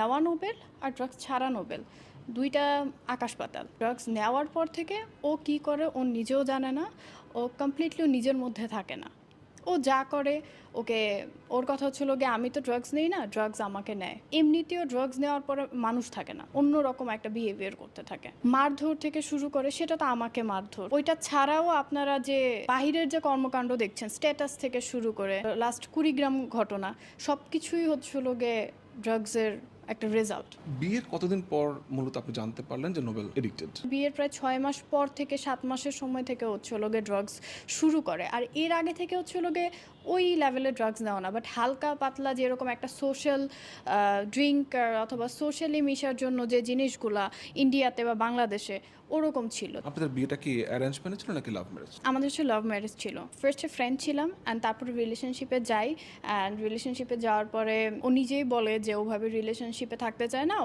নেওয়া নোবেল আর ড্রাগস ছাড়া নোবেল। দুইটা আকাশ পাতাল। ড্রাগস নেওয়ার পর থেকে ও কি করে ও নিজেও জানে না, ও কমপ্লিটলি নিজের মধ্যে থাকে না। ও যা করে, ওকে, ওর কথা হচ্ছিল গিয়ে আমি তো ড্রাগস নেই না ড্রাগস আমাকে নেয়। এমনিতেও ড্রাগস নেওয়ার পরে মানুষ থাকে না, অন্যরকম একটা বিহেভিয়ার করতে থাকে। মারধর থেকে শুরু করে সেটা তো আমাকে মারধর। ওইটা ছাড়াও আপনারা যে বাহিরের যে কর্মকাণ্ড দেখছেন স্ট্যাটাস থেকে শুরু করে লাস্ট কুড়িগ্রাম ঘটনা সব কিছুই হচ্ছিল গিয়ে ড্রাগসের একটা রেজাল্ট বিয়ের কতদিন পর মূলত আপনি জানতে পারলেন যে নোবেল এডিক্টেড বিয়ের প্রায় ছয় মাস পর থেকে সাত মাসের সময় থেকে হচ্ছে লোকে ড্রাগস শুরু করে। আর এর আগে থেকে হচ্ছে লোকে ওই লেভেলের ড্রাগস নেওয়া না বাট হালকা পাতলা যেরকম একটা সোশ্যাল ড্রিঙ্ক অথবা সোশ্যালি মিশার জন্য যে জিনিসগুলা ইন্ডিয়াতে বা বাংলাদেশে ওরকম ছিল। আপনাদের বিয়েটা কি অ্যারেঞ্জ ম্যারেজ ছিল নাকি লাভ ম্যারেজ আমাদের হচ্ছে লাভ ম্যারেজ ছিল। ফার্স্টে ফ্রেন্ড ছিলাম অ্যান্ড তারপরে রিলেশনশিপে যাই। অ্যান্ড রিলেশনশিপে যাওয়ার পরে ও নিজেই বলে যে ওভাবে রিলেশনশিপে থাকতে চায় না